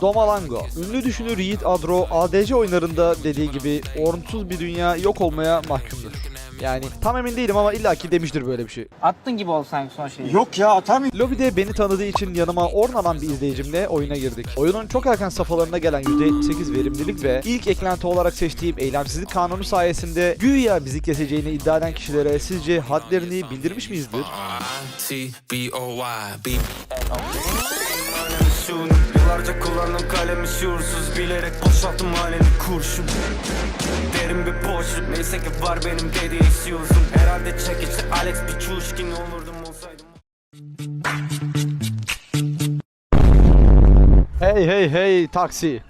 Domalango. Ünlü düşünür Yiğit Adro ADC oyunlarında dediği gibi ornsuz bir dünya yok olmaya mahkumdur. Yani tam emin değilim ama illaki demiştir böyle bir şey. Attın gibi oldu sanki son şeyi. Yok ya atamıyorum. Lobide beni tanıdığı için yanıma Orn alan bir izleyicimle oyuna girdik. Oyunun çok erken safhalarına gelen %78 verimlilik ve ilk eklenti olarak seçtiğim eylemsizlik kanunu sayesinde güya bizi keseceğini iddia eden kişilere sizce hadlerini bildirmiş miyizdir? Yıllarca kullandım kalemi şuursuz bilerek boşalttım halini kurşun Derin bir boşluk neyse ki var benim dediği yüzüm Herhalde çekiçli Alex Pichuşkin olurdum olsaydım Hey hey hey taksi.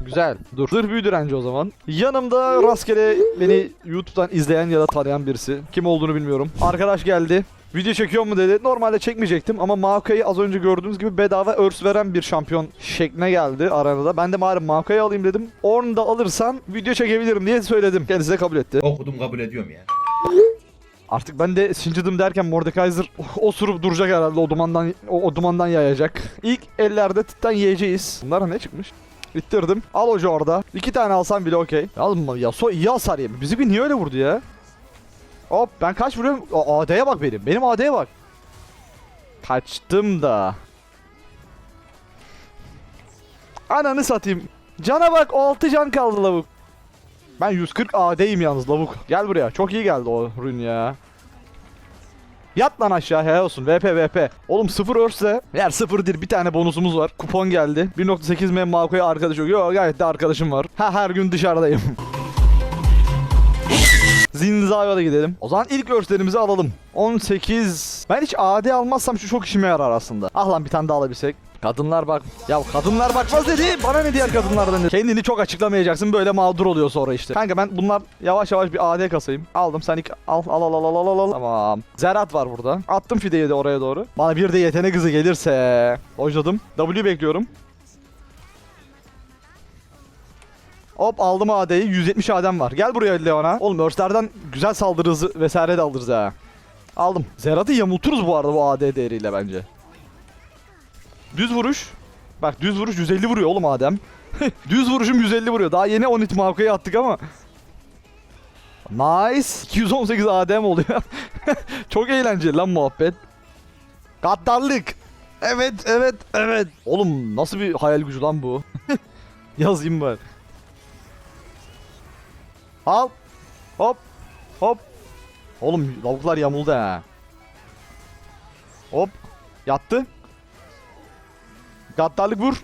Güzel. Dur. Dur büyü direnci o zaman. Yanımda rastgele beni YouTube'dan izleyen ya da tanıyan birisi. Kim olduğunu bilmiyorum. Arkadaş geldi. Video çekiyor mu dedi. Normalde çekmeyecektim ama Maokai'yi az önce gördüğünüz gibi bedava örs veren bir şampiyon şekline geldi aranada. Ben de bari Maokai'yi alayım dedim. Onu da alırsan video çekebilirim diye söyledim. Kendisi de kabul etti. Okudum kabul ediyorum ya. Artık ben de sincıdım derken Mordekaiser osurup duracak herhalde o dumandan o, o dumandan yayacak. İlk ellerde titten yiyeceğiz. Bunlara ne çıkmış? Bittirdim. Al hoca orada. İki tane alsam bile okey. Alma ya so iyi hasar yemiş. Bizi bir niye öyle vurdu ya? Hop ben kaç vuruyorum? AD'ye bak benim. Benim AD'ye bak. Kaçtım da. Ananı satayım. Cana bak 6 can kaldı lavuk. Ben 140 AD'yim yalnız lavuk. Gel buraya. Çok iyi geldi o rün ya. Yat lan aşağı helal olsun. VP VP. Oğlum 0 örse eğer 0 değil bir tane bonusumuz var. Kupon geldi. 1.8 M Mako'ya arkadaş yok. Yok gayet de arkadaşım var. Ha her gün dışarıdayım. Zinza'ya da gidelim. O zaman ilk örslerimizi alalım. 18. Ben hiç AD almazsam şu çok işime yarar aslında. Ah lan bir tane daha alabilsek. Kadınlar bak. Ya kadınlar bakmaz dedi. Bana ne diğer kadınlardan dedi. Kendini çok açıklamayacaksın. Böyle mağdur oluyor sonra işte. Kanka ben bunlar yavaş yavaş bir AD kasayım. Aldım sen ilk al al al al al al al. Tamam. Zerat var burada. Attım fideyi de oraya doğru. Bana bir de yetenek hızı gelirse. Dojladım. W bekliyorum. Hop aldım AD'yi. 170 AD'm var. Gel buraya Leon'a. Oğlum Örstler'den güzel saldırı vesaire de alırız ha. Aldım. Zerat'ı yamulturuz bu arada bu AD değeriyle bence. Düz vuruş. Bak düz vuruş 150 vuruyor oğlum Adem. düz vuruşum 150 vuruyor. Daha yeni 10 hit mavkaya attık ama. Nice. 218 ADM oluyor. Çok eğlenceli lan muhabbet. Gaddarlık. Evet, evet, evet. Oğlum nasıl bir hayal gücü lan bu? Yazayım ben. Al. Hop. Hop. Oğlum lavuklar yamuldu ha. Hop. Yattı. Gaddarlık vur.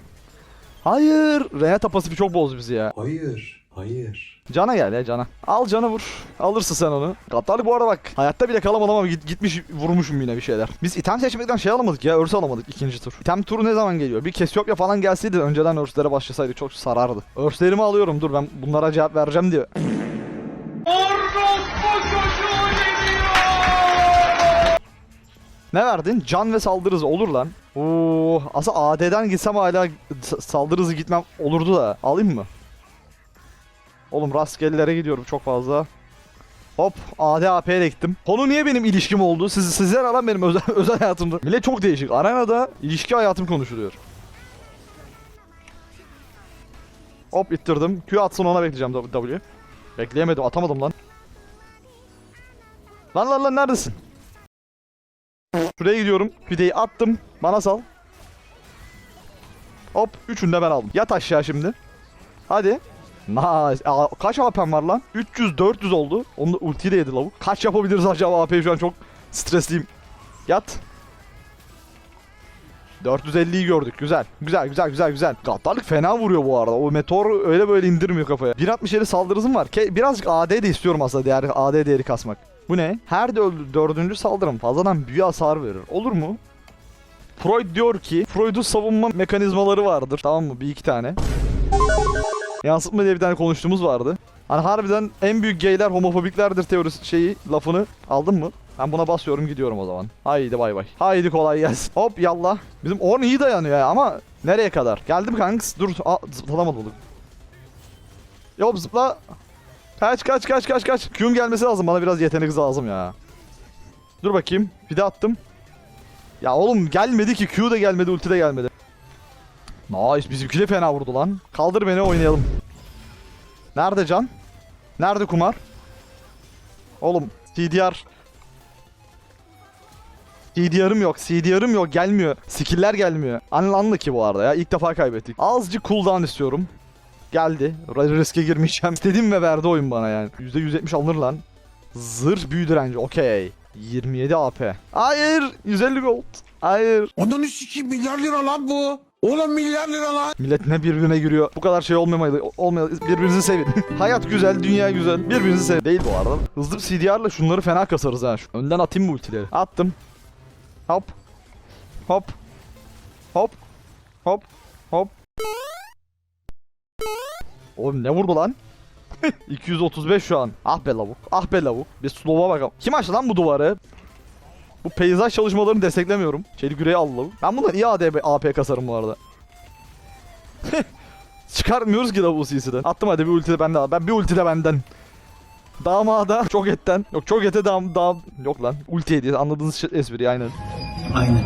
Hayır. Renata pasifi çok bozdu bizi ya. Hayır. Hayır. Cana gel ya cana. Al cana vur. Alırsın sen onu. Gaddarlık bu arada bak. Hayatta bile kalamadım ama git, gitmiş vurmuşum yine bir şeyler. Biz item seçmekten şey alamadık ya. Örs alamadık ikinci tur. İtem turu ne zaman geliyor? Bir Kesiopya falan gelseydi önceden örslere başlasaydı çok sarardı. Örslerimi alıyorum dur ben bunlara cevap vereceğim diye. Ne verdin? Can ve saldırı hızı olur lan. Oo, aslında AD'den gitsem hala saldırı gitmem olurdu da. Alayım mı? Oğlum rastgelelere gidiyorum çok fazla. Hop AD AP'ye de gittim. Konu niye benim ilişkim oldu? Siz, sizler aran benim özel, özel hayatımda. Millet çok değişik. Arenada ilişki hayatım konuşuluyor. Hop ittirdim. Q atsın ona bekleyeceğim W. Bekleyemedim atamadım lan. Lan lan lan neredesin? Şuraya gidiyorum. Fideyi attım. Bana sal. Hop. Üçünü de ben aldım. Yat aşağı şimdi. Hadi. Nice. Aa, kaç AP'm var lan? 300 400 oldu. Onu da ulti de yedi lavuk. Kaç yapabiliriz acaba AP şu an çok stresliyim. Yat. 450'yi gördük. Güzel. Güzel güzel güzel güzel. Gaddarlık fena vuruyor bu arada. O meteor öyle böyle indirmiyor kafaya. 1.67 saldırı hızım var. Ke birazcık AD de istiyorum aslında değer, AD değeri kasmak. Bu ne? Her dö- dördüncü saldırım fazladan büyü hasar verir. Olur mu? Freud diyor ki Freud'un savunma mekanizmaları vardır. Tamam mı? Bir iki tane. Yansıtma diye bir tane konuştuğumuz vardı. Hani harbiden en büyük gayler homofobiklerdir teorisi şeyi lafını aldın mı? Ben buna basıyorum gidiyorum o zaman. Haydi bay bay. Haydi kolay gelsin. Hop yallah. Bizim Orn iyi dayanıyor ya ama nereye kadar? Geldim kanks. Dur Aa, zıplatamadım. Yok zıpla. Kaç kaç kaç kaç kaç. Q'un gelmesi lazım. Bana biraz yetenek lazım ya. Dur bakayım. Bir de attım. Ya oğlum gelmedi ki. Q da gelmedi. Ulti de gelmedi. Nice bizimki de fena vurdu lan. Kaldır beni oynayalım. Nerede can? Nerede kumar? Oğlum CDR CDR'ım yok. CDR'ım yok. Gelmiyor. Skill'ler gelmiyor. Anlandı ki bu arada ya. İlk defa kaybettik. Azıcık cooldown istiyorum. Geldi. Riske girmeyeceğim. İstedim ve verdi oyun bana yani. %170 alınır lan. Zırh büyü direnci. Okey. 27 AP. Hayır. 150 gold. Hayır. Ondan sikeyim milyar lira lan bu. Oğlum milyar lira lan. Millet ne birbirine giriyor. Bu kadar şey olmamalı. Olmalı. Birbirinizi sevin. Hayat güzel, dünya güzel. Birbirinizi sevin. Değil bu arada. Hızlı bir CDR'la şunları fena kasarız ha. Şu- Önden atayım mı ultileri? Attım. Hop. Hop. Hop. Hop. Hop. Oğlum ne vurdu lan? 235 şu an. Ah be lavuk. Ah be lavuk. Bir slow'a bakalım. Kim açtı lan bu duvarı? Bu peyzaj çalışmalarını desteklemiyorum. Çelik yüreği al lavuk. Ben bundan iyi AD, AP kasarım bu arada. Çıkartmıyoruz ki lavuğu CC'den. Attım hadi bir ulti de benden. Ben bir ulti de benden. Damada çok etten. Yok çok ete dam dam. Yok lan. Ulti hediye anladığınız şey, espri aynen. Aynen.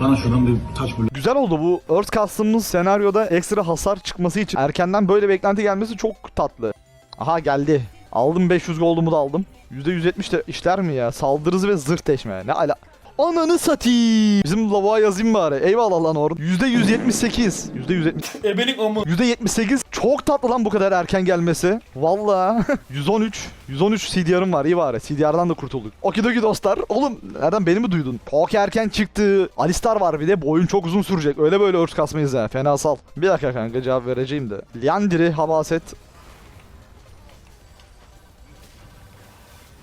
Bana şuradan bir taş bul. Güzel oldu bu. Earth kastımız senaryoda ekstra hasar çıkması için erkenden böyle beklenti gelmesi çok tatlı. Aha geldi. Aldım 500 goldumu da aldım. %170 de işler mi ya? Saldırı hızı ve zırh deşme. Ne ala... Ananı satayım. Bizim lavuğa yazayım bari. Eyvallah lan orada. %178. %170. Ebelik amı. %78 çok tatlı lan bu kadar erken gelmesi. Valla 113 113 CDR'ım var iyi bari. CDR'dan da kurtulduk. Okidoki dostlar. Oğlum nereden beni mi duydun? Çok erken çıktı. Alistar var bir de bu oyun çok uzun sürecek. Öyle böyle örs kasmayız ha. Fenasal. Bir dakika kanka cevap vereceğim de. Liandiri Habaset.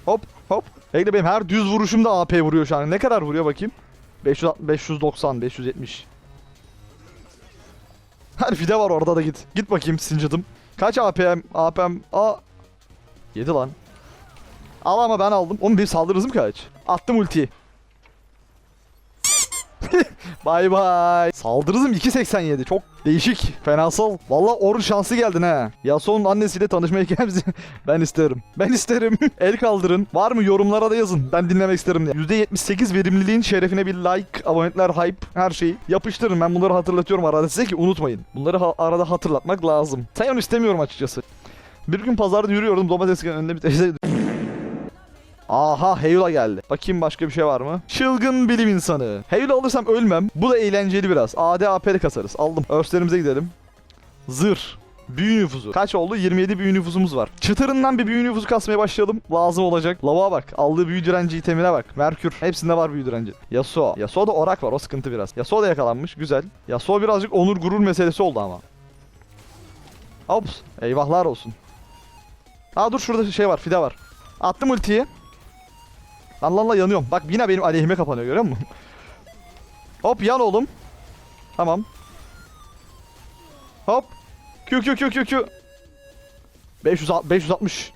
Hop hop. Bekle benim her düz vuruşumda AP vuruyor şu an. Ne kadar vuruyor bakayım? 500, 590, 570. Her fide var orada da git. Git bakayım sincıdım. Kaç APM? APM? A 7 lan. Al ama ben aldım. Oğlum bir saldırı hızım kaç? Attım ultiyi. Bay bay. Saldırı hızım 2.87. Çok değişik. Fenasal. Valla Orun şanslı geldin ha. Yasuo'nun annesiyle tanışmaya gelmişsin. ben isterim. Ben isterim. El kaldırın. Var mı yorumlara da yazın. Ben dinlemek isterim diye. %78 verimliliğin şerefine bir like, abonetler, hype, her şeyi yapıştırın. Ben bunları hatırlatıyorum arada size ki unutmayın. Bunları ha- arada hatırlatmak lazım. Sen onu istemiyorum açıkçası. Bir gün pazarda yürüyordum domates önünde bir teyze Aha Heyula geldi. Bakayım başka bir şey var mı? Çılgın bilim insanı. Heyula alırsam ölmem. Bu da eğlenceli biraz. AD AP'li kasarız. Aldım. Örslerimize gidelim. Zırh. Büyü nüfusu. Kaç oldu? 27 büyü nüfusumuz var. Çıtırından bir büyü nüfusu kasmaya başlayalım. Lazım olacak. Lava bak. Aldığı büyü direnci itemine bak. Merkür. Hepsinde var büyü direnci. Yasuo. Yasuo'da orak var. O sıkıntı biraz. Yasuo da yakalanmış. Güzel. Yasuo birazcık onur gurur meselesi oldu ama. Ops. Eyvahlar olsun. Aa dur şurada şey var. Fide var. Attım ultiyi. Lan lan yanıyorum. Bak yine benim aleyhime kapanıyor görüyor musun? Hop yan oğlum. Tamam. Hop. Q Q Q Q Q. 500 560.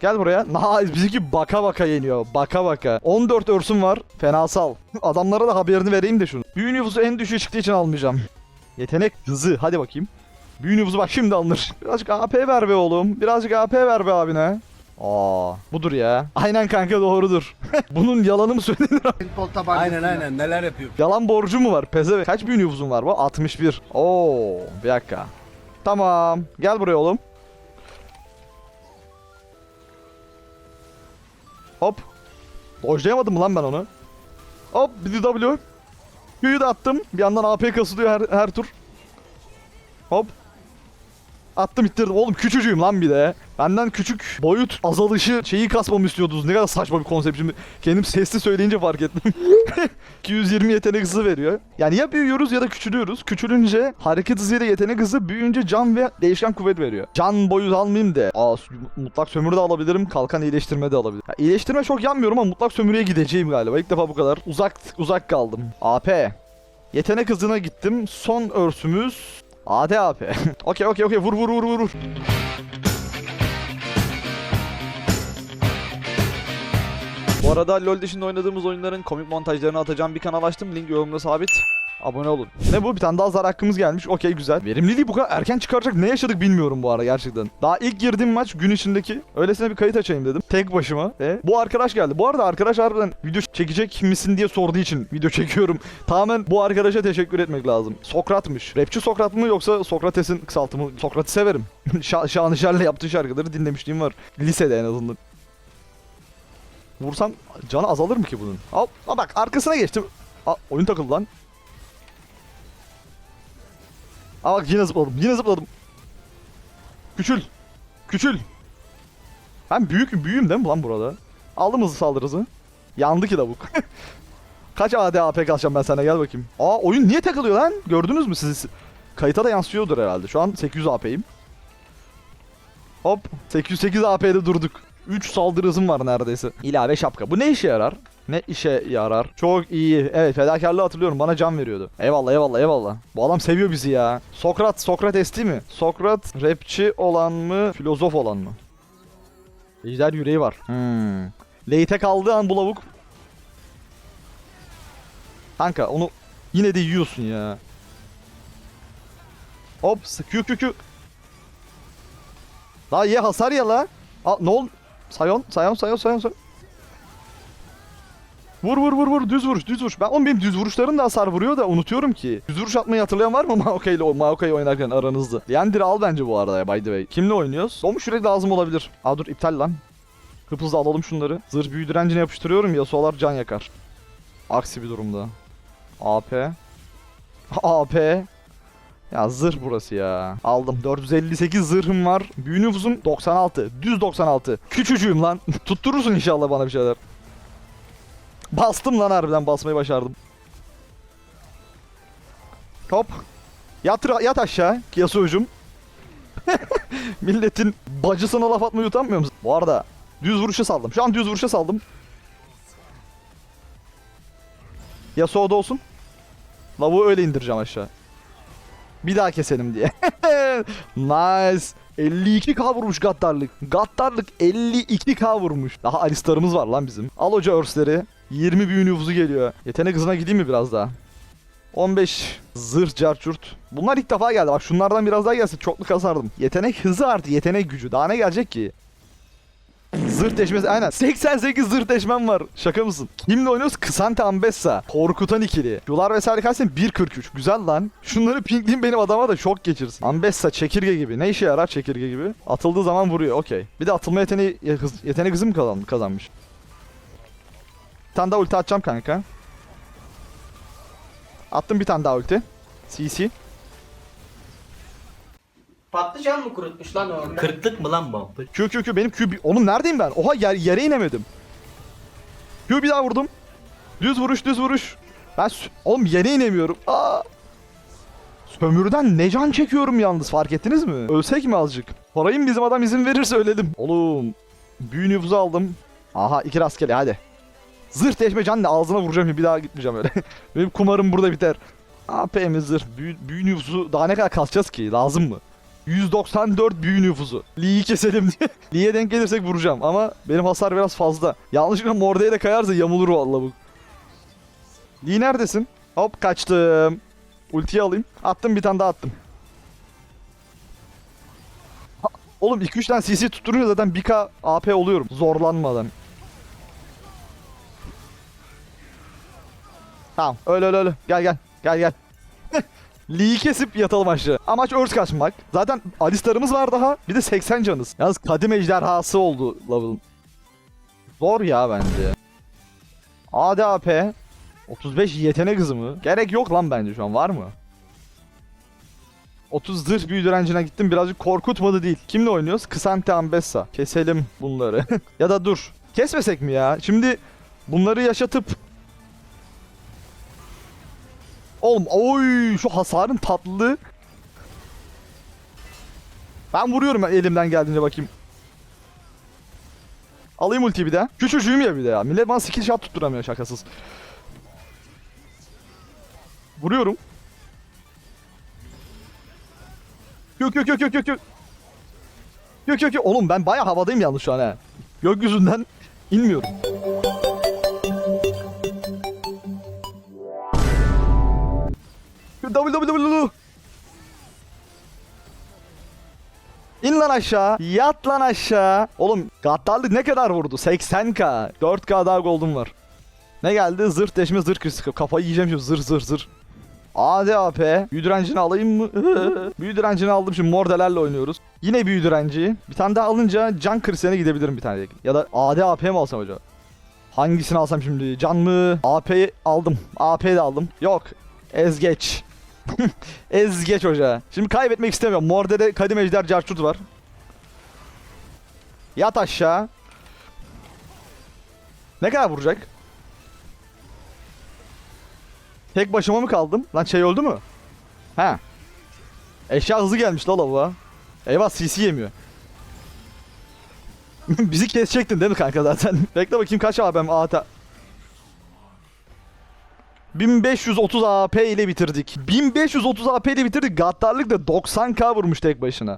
Gel buraya. Nice. Bizimki baka baka yeniyor. Baka baka. 14 örsüm var. Fenasal. Adamlara da haberini vereyim de şunu. Büyü nüfusu en düşüğü çıktığı için almayacağım. Yetenek hızı. Hadi bakayım. Büyü nüfusu bak şimdi alınır. Birazcık AP ver be oğlum. Birazcık AP ver be abine. Aa, budur ya. Aynen kanka doğrudur. Bunun yalanı mı söylenir? Aynen aynen neler yapıyor. Yalan borcu mu var? Peze Kaç büyü nüfusun var bu? 61. Oo, bir dakika. Tamam. Gel buraya oğlum. Hop. Dojlayamadım mı lan ben onu? Hop bir de W. Q'yu da attım. Bir yandan AP kasılıyor her, her tur. Hop. Attım ittirdim. Oğlum küçücüğüm lan bir de. Benden küçük boyut azalışı şeyi kasmamı istiyordunuz. Ne kadar saçma bir konsept. Şimdi kendim sesli söyleyince fark ettim. 220 yetenek hızı veriyor. Yani ya büyüyoruz ya da küçülüyoruz. Küçülünce hareket hızıyla yetenek hızı, büyüyünce can ve değişken kuvvet veriyor. Can boyut almayayım de. Aa mutlak sömürü de alabilirim. Kalkan iyileştirme de alabilirim. Ya, iyileştirme çok yanmıyorum ama mutlak sömürüye gideceğim galiba. İlk defa bu kadar uzak uzak kaldım. AP. Yetenek hızına gittim. Son örsümüz AD AP. okey okey okey vur vur vur vur vur. Bu arada LoL dışında oynadığımız oyunların komik montajlarını atacağım bir kanal açtım. Link yorumda sabit. Abone olun. Ne bu? Bir tane daha zar hakkımız gelmiş. Okey güzel. Verimliliği bu kadar erken çıkaracak ne yaşadık bilmiyorum bu arada gerçekten. Daha ilk girdiğim maç gün içindeki. Öylesine bir kayıt açayım dedim. Tek başıma. Ve bu arkadaş geldi. Bu arada arkadaş harbiden video çekecek misin diye sorduğu için video çekiyorum. Tamamen bu arkadaşa teşekkür etmek lazım. Sokrat'mış. Rapçi Sokrat mı yoksa Sokrates'in kısaltımı? Sokrat'ı severim. Şa Şanışer'le yaptığı şarkıları dinlemişliğim var. Lisede en azından. Vursam canı azalır mı ki bunun? Al, al bak arkasına geçtim. Aa, oyun takıldı lan. Aa bak yine zıpladım. Yine zıpladım. Küçül. Küçül. Ben büyük büyüğüm değil mi lan burada? Aldım hızlı saldırısı. Yandı ki lavuk. Kaç AD AP kalacağım ben sana gel bakayım. Aa oyun niye takılıyor lan? Gördünüz mü siz? Kayıta da yansıyordur herhalde. Şu an 800 AP'yim. Hop 808 AP'de durduk. 3 saldırı hızım var neredeyse. İlave şapka. Bu ne işe yarar? Ne işe yarar? Çok iyi. Evet fedakarlığı hatırlıyorum. Bana can veriyordu. Eyvallah eyvallah eyvallah. Bu adam seviyor bizi ya. Sokrat, Sokrates değil mi? Sokrat rapçi olan mı? Filozof olan mı? Ejder yüreği var. Hmm. Late kaldığı an bu lavuk. Kanka onu yine de yiyorsun ya. Hop Q Q Q. Daha ye hasar ya la. Aa, ne ol? Sayon, sayon, sayon, sayon, sayon. Vur vur vur vur düz vuruş düz vuruş. Ben oğlum benim düz vuruşların da hasar vuruyor da unutuyorum ki. Düz vuruş atmayı hatırlayan var mı Maokai ile Maokai oynarken aranızda? Leander al bence bu arada ya by the way. Kimle oynuyoruz? Dolmuş yürek lazım olabilir. Aa dur iptal lan. Hıp hızlı alalım şunları. Zırh büyü direncine yapıştırıyorum ya solar can yakar. Aksi bir durumda. AP. AP. Ya zırh burası ya. Aldım. 458 zırhım var. Büyü nüfusum 96. Düz 96. Küçücüğüm lan. Tutturursun inşallah bana bir şeyler. Bastım lan harbiden basmayı başardım. Hop. Yat, yat aşağı. Yasuo'cum. Milletin bacısına laf atmayı utanmıyor musun? Bu arada düz vuruşa saldım. Şu an düz vuruşa saldım. Yasuo'da olsun. Lavuğu öyle indireceğim aşağı. Bir daha keselim diye. nice. 52k vurmuş gaddarlık. Gaddarlık 52k vurmuş. Daha Alistar'ımız var lan bizim. Al hoca örsleri. 20 büyü nüfuzu geliyor. Yetenek hızına gideyim mi biraz daha? 15 zırh carçurt. Bunlar ilk defa geldi. Bak şunlardan biraz daha gelse çoklu kasardım. Yetenek hızı artı yetenek gücü. Daha ne gelecek ki? Zırh deşmesi aynen. 88 zırh deşmem var. Şaka mısın? Kimle oynuyoruz? Kısante Ambessa. Korkutan ikili. Yular vesaire kalsın 1.43. Güzel lan. Şunları pingleyeyim benim adama da şok geçirsin. Ambessa çekirge gibi. Ne işe yarar çekirge gibi? Atıldığı zaman vuruyor. Okey. Bir de atılma yeteneği yetenek hızı mı kazan, kazanmış? Tane daha ulti atacağım kanka. Attım bir tane daha ulti. CC. Patlıcan mı kurutmuş lan orada? Kırklık mı lan bu? Q Q Q benim Q Oğlum neredeyim ben? Oha yer, yere inemedim. Q bir daha vurdum. Düz vuruş düz vuruş. Ben sü- oğlum yere inemiyorum. Aa. Sömürden ne can çekiyorum yalnız fark ettiniz mi? Ölsek mi azıcık? Parayı mı bizim adam izin verirse ölelim. Oğlum büyü nüfuzu aldım. Aha iki rastgele hadi. Zırh deşme can ne ağzına vuracağım bir daha gitmeyeceğim öyle. Benim kumarım burada biter. AP'mi zırh büyü, büyü nüfusu daha ne kadar kalacağız ki lazım mı? 194 büyü nüfusu. Lee'yi keselim diye. Lee'ye denk gelirsek vuracağım ama benim hasar biraz fazla. Yanlışlıkla Morde'ye de kayarsa yamulur vallahi bu. Lee neredesin? Hop kaçtım. Ultiyi alayım. Attım bir tane daha attım. Ha, Oğlum 2-3 tane CC tutturunca zaten 1k AP oluyorum zorlanmadan. Tamam öyle öyle öyle. Gel gel. Gel gel. Lee'yi kesip yatalım aşağı. Amaç örs kaçmak. Zaten Alistar'ımız var daha. Bir de 80 canız. Yalnız kadim ejderhası oldu level'ın. Zor ya bence. ADAP. 35 yetenek hızı mı? Gerek yok lan bence şu an var mı? 30 zırh büyü gittim birazcık korkutmadı değil. Kimle oynuyoruz? Kısante Ambessa. Keselim bunları. ya da dur. Kesmesek mi ya? Şimdi bunları yaşatıp Oğlum oy şu hasarın tatlılığı. Ben vuruyorum elimden geldiğince bakayım. Alayım ultiyi bir de. Küçücüğüm ya bir de ya. Millet bana skill shot tutturamıyor şakasız. Vuruyorum. Yok yok yok yok yok yok. Yok yok yok. Oğlum ben baya havadayım yalnız şu an he. Gökyüzünden inmiyorum. Www. İn lan aşağı. Yat lan aşağı. Oğlum gaddarlık ne kadar vurdu? 80k. 4k daha gold'um var. Ne geldi? Zırh deşme zırh kritik. Kafayı yiyeceğim şimdi zırh zırh zırh. AD AP. Büyü direncini alayım mı? büyü direncini aldım şimdi mordelerle oynuyoruz. Yine büyü direnci. Bir tane daha alınca can krisine gidebilirim bir tane. Ya da AD AP mi alsam acaba? Hangisini alsam şimdi? Can mı? AP'yi aldım. AP'yi de aldım. Yok. Ezgeç. Ezgeç hoca. Şimdi kaybetmek istemiyorum. Morde'de Kadim Ejder Carçurt var. Yat aşağı. Ne kadar vuracak? Tek başıma mı kaldım? Lan şey öldü mü? He. Eşya hızlı gelmiş la lavuğa. Eyvah CC yemiyor. Bizi kesecektin değil mi kanka zaten? Bekle bakayım kaç ABM ATA. 1530 AP ile bitirdik. 1530 AP ile bitirdik. Gaddarlık da 90k vurmuş tek başına.